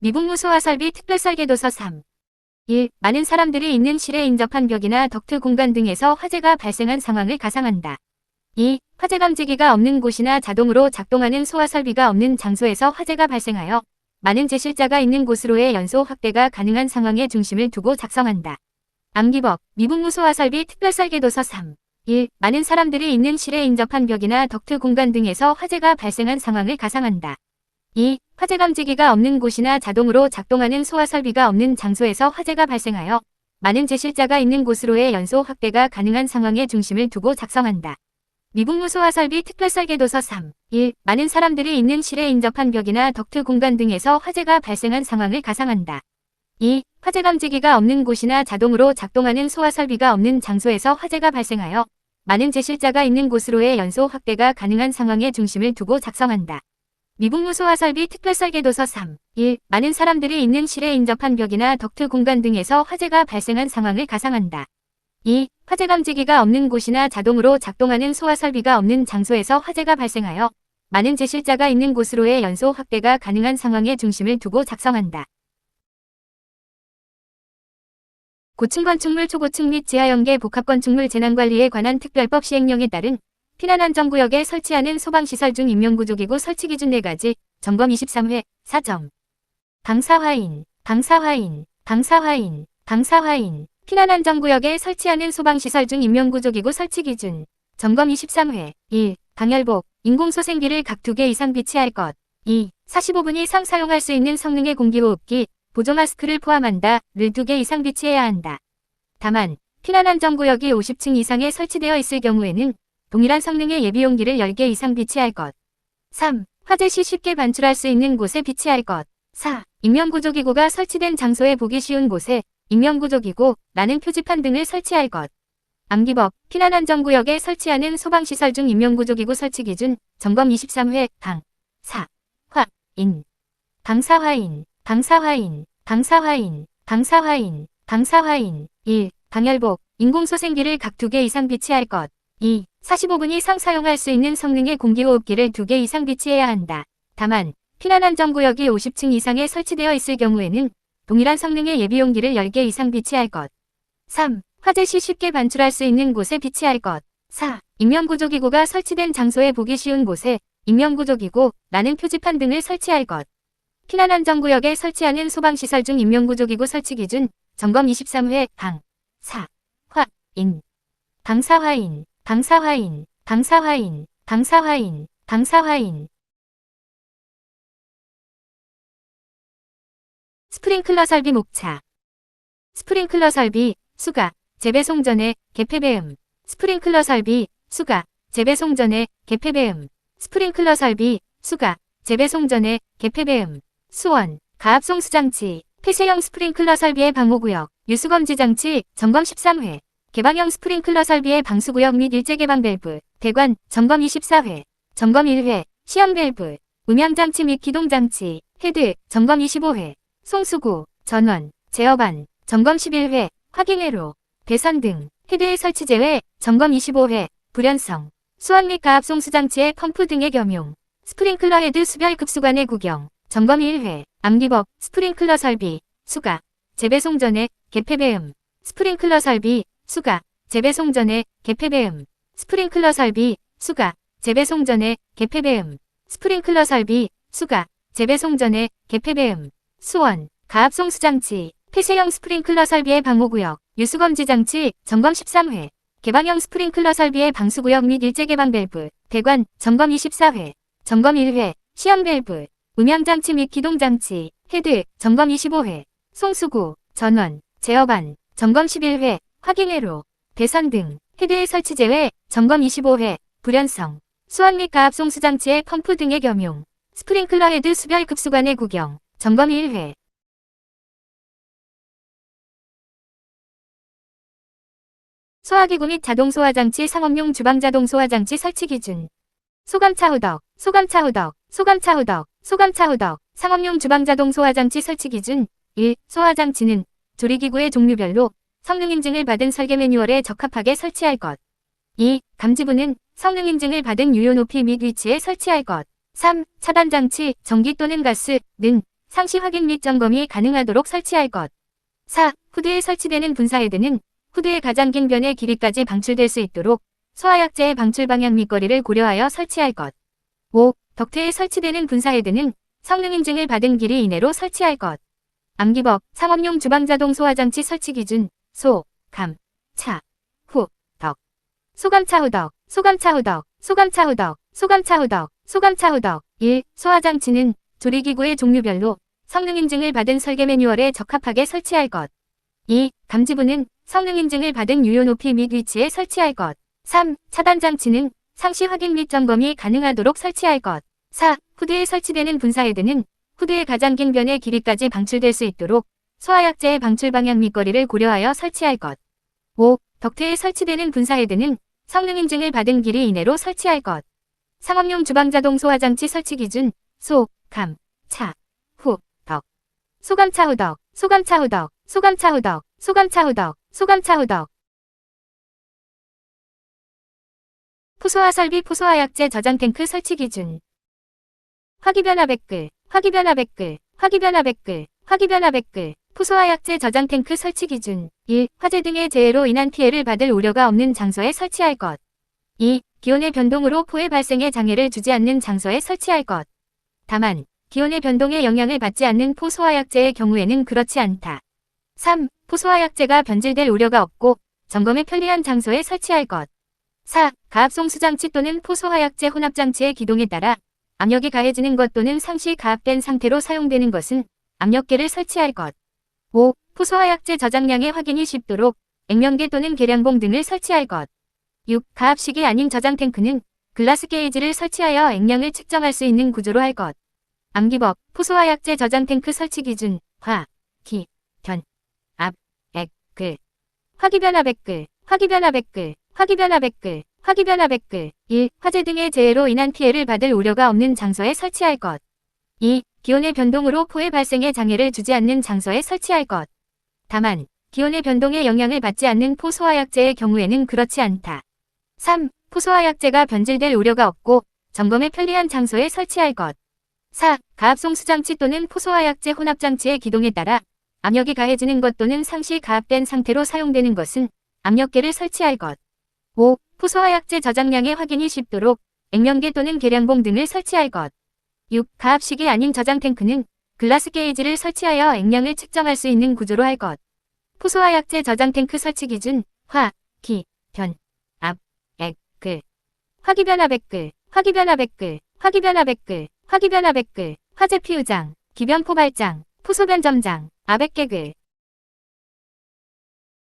미분무 소화설비 특별설계도서 3. 1. 많은 사람들이 있는 실에 인접한 벽이나 덕트 공간 등에서 화재가 발생한 상황을 가상한다. 2. 화재 감지기가 없는 곳이나 자동으로 작동하는 소화 설비가 없는 장소에서 화재가 발생하여 많은 제실자가 있는 곳으로의 연소 확대가 가능한 상황에 중심을 두고 작성한다. 암기법, 미분무 소화 설비 특별설계도서 3. 1. 많은 사람들이 있는 실에 인접한 벽이나 덕트 공간 등에서 화재가 발생한 상황을 가상한다. 2. 화재 감지기가 없는 곳이나 자동으로 작동하는 소화 설비가 없는 장소에서 화재가 발생하여 많은 제실자가 있는 곳으로의 연소 확대가 가능한 상황에 중심을 두고 작성한다. 미분무 소화 설비 특별 설계도서 3. 1. 많은 사람들이 있는 실에 인접한 벽이나 덕트 공간 등에서 화재가 발생한 상황을 가상한다. 2. 화재 감지기가 없는 곳이나 자동으로 작동하는 소화 설비가 없는 장소에서 화재가 발생하여 많은 제실자가 있는 곳으로의 연소 확대가 가능한 상황에 중심을 두고 작성한다. 미분무 소화설비 특별설계도서 3. 1. 많은 사람들이 있는 실에 인접한 벽이나 덕트 공간 등에서 화재가 발생한 상황을 가상한다. 2. 화재 감지기가 없는 곳이나 자동으로 작동하는 소화 설비가 없는 장소에서 화재가 발생하여 많은 제실자가 있는 곳으로의 연소 확대가 가능한 상황에 중심을 두고 작성한다. 고층 건축물 초고층 및 지하 연계 복합 건축물 재난관리에 관한 특별법 시행령에 따른 피난 안전구역에 설치하는 소방시설 중 인명구조기구 설치 기준 4가지, 점검 23회, 4점. 방사화인, 방사화인, 방사화인, 방사화인, 피난 안전구역에 설치하는 소방시설 중 인명구조기구 설치 기준, 점검 23회, 1. 방열복, 인공소생기를 각 2개 이상 비치할 것. 2. 45분 이상 사용할 수 있는 성능의 공기호흡기, 보조마스크를 포함한다, 를 2개 이상 비치해야 한다. 다만, 피난 안전구역이 50층 이상에 설치되어 있을 경우에는 동일한 성능의 예비 용기를 10개 이상 비치할 것. 3. 화재 시 쉽게 반출할 수 있는 곳에 비치할 것. 4. 인명구조기구가 설치된 장소에 보기 쉬운 곳에 인명구조기구, 라는 표지판 등을 설치할 것. 암기법, 피난안전구역에 설치하는 소방시설 중 인명구조기구 설치 기준, 점검 23회, 방. 4. 화, 인. 방사화인, 방사화인, 방사화인, 방사화인, 방사화인. 1. 방열복, 인공소생기를 각 2개 이상 비치할 것. 2. 45분 이상 사용할 수 있는 성능의 공기호흡기를 2개 이상 비치해야 한다. 다만, 피난 안전구역이 50층 이상에 설치되어 있을 경우에는 동일한 성능의 예비용기를 10개 이상 비치할 것. 3. 화재 시 쉽게 반출할 수 있는 곳에 비치할 것. 4. 인명구조기구가 설치된 장소에 보기 쉬운 곳에 인명구조기구, 라는 표지판 등을 설치할 것. 피난 안전구역에 설치하는 소방시설 중 인명구조기구 설치 기준, 점검 23회, 방. 4. 화, 인. 방사화 인, 방사화인, 방사화인, 방사화인, 방사화인. 스프링클러 설비 목차. 스프링클러 설비, 수가, 재배송 전에, 개폐배음. 스프링클러 설비, 수가, 재배송 전에, 개폐배음. 스프링클러 설비, 수가, 재배송 전에, 개폐배음. 수원, 가압송 수장치, 폐쇄형 스프링클러 설비의 방호구역, 유수검지 장치, 점검 13회. 개방형 스프링클러 설비의 방수구역 및 일제 개방 밸브, 대관, 점검 24회, 점검 1회, 시험 밸브, 음향장치 및 기동장치, 헤드, 점검 25회, 송수구, 전원, 제어반, 점검 11회, 확인회로, 배선 등, 헤드의 설치 제외, 점검 25회, 불연성, 수원 및 가압 송 수장치의 펌프 등의 겸용, 스프링클러 헤드 수별 급수관의 구경, 점검 1회, 암기법, 스프링클러 설비, 수가, 재배송 전에, 개폐배음, 스프링클러 설비, 수가, 재배송 전에, 개폐배음, 스프링클러 설비, 수가, 재배송 전에, 개폐배음, 스프링클러 설비, 수가, 재배송 전에, 개폐배음, 수원, 가압송 수 장치, 폐쇄형 스프링클러 설비의 방호구역, 유수검지 장치, 점검 13회, 개방형 스프링클러 설비의 방수구역 및 일제 개방 밸브, 대관, 점검 24회, 점검 1회, 시험 밸브, 음향장치 및 기동장치, 헤드, 점검 25회, 송수구, 전원, 제어반, 점검 11회, 확인회로, 배선 등, 헤드의 설치 제외, 점검 25회, 불연성, 수원 및 가압 송 수장치의 펌프 등의 겸용, 스프링클러 헤드 수별 급수관의 구경, 점검 1회. 소화기구 및 자동소화장치 상업용 주방자동소화장치 설치 기준. 소감차 후덕, 소감차 후덕, 소감차 후덕, 소감차 후덕, 상업용 주방자동소화장치 설치 기준. 1. 소화장치는 조리기구의 종류별로 성능 인증을 받은 설계 매뉴얼에 적합하게 설치할 것. 2. 감지부는 성능 인증을 받은 유효 높이 및 위치에 설치할 것. 3. 차단 장치, 전기 또는 가스, 는 상시 확인 및 점검이 가능하도록 설치할 것. 4. 후드에 설치되는 분사헤드는 후드의 가장 긴 변의 길이까지 방출될 수 있도록 소화약제의 방출 방향 및 거리를 고려하여 설치할 것. 5. 덕트에 설치되는 분사헤드는 성능 인증을 받은 길이 이내로 설치할 것. 암기법, 상업용 주방자동 소화장치 설치 기준, 소, 감, 차, 후, 덕. 소감차 후덕, 소감차 후덕, 소감차 후덕, 소감차 후덕, 소감차 후덕. 1. 소화장치는 조리기구의 종류별로 성능 인증을 받은 설계 매뉴얼에 적합하게 설치할 것. 2. 감지부는 성능 인증을 받은 유효 높이 및 위치에 설치할 것. 3. 차단 장치는 상시 확인 및 점검이 가능하도록 설치할 것. 4. 후드에 설치되는 분사헤드는 후드의 가장 긴 변의 길이까지 방출될 수 있도록 소화약제의 방출 방향 및 거리를 고려하여 설치할 것. 5. 덕트에 설치되는 분사헤드는 성능 인증을 받은 길이 이내로 설치할 것. 상업용 주방자동 소화장치 설치 기준 소, 감, 차, 후, 덕. 소감차 후덕, 소감차 후덕, 소감차 후덕, 소감차 후덕, 소감차 후덕. 포소화 설비 포소화 약제 저장 탱크 설치 기준. 화기변화 백글, 화기변화 백글, 화기변화 백글, 화기변화 백글. 포소화 약제 저장 탱크 설치 기준. 1. 화재 등의 재해로 인한 피해를 받을 우려가 없는 장소에 설치할 것. 2. 기온의 변동으로 포의 발생에 장애를 주지 않는 장소에 설치할 것. 다만, 기온의 변동에 영향을 받지 않는 포소화약제의 경우에는 그렇지 않다. 3. 포소화약제가 변질될 우려가 없고 점검에 편리한 장소에 설치할 것. 4. 가압송 수장치 또는 포소화약제 혼합장치의 기동에 따라 압력이 가해지는 것 또는 상시 가압된 상태로 사용되는 것은 압력계를 설치할 것. 5. 포소화약제 저장량의 확인이 쉽도록 액면계 또는 계량봉 등을 설치할 것. 6. 가압식이 아닌 저장 탱크는 글라스 게이지를 설치하여 액량을 측정할 수 있는 구조로 할 것. 암기법, 포소화 약제 저장 탱크 설치 기준, 화, 기, 변, 압, 액, 글. 화기변화 백글, 화기변화 백글. 1. 화재 등의 재해로 인한 피해를 받을 우려가 없는 장소에 설치할 것. 2. 기온의 변동으로 포의 발생에 장애를 주지 않는 장소에 설치할 것. 다만, 기온의 변동에 영향을 받지 않는 포소화약제의 경우에는 그렇지 않다. 3. 포소화약제가 변질될 우려가 없고 점검에 편리한 장소에 설치할 것. 4. 가압송 수장치 또는 포소화약제 혼합장치의 기동에 따라 압력이 가해지는 것 또는 상시 가압된 상태로 사용되는 것은 압력계를 설치할 것. 5. 포소화약제 저장량의 확인이 쉽도록 액면계 또는 계량봉 등을 설치할 것. 6. 가압식이 아닌 저장 탱크는 글라스 게이지를 설치하여 액량을 측정할 수 있는 구조로 할 것. 포소화약제 저장 탱크 설치 기준, 화, 기, 변, 압, 액, 글. 화기변화 백글, 화기변화 백글, 화기변화 백글, 화기변화 백글, 화재 피우장, 기변 포발장, 포소변 점장, 아백개글,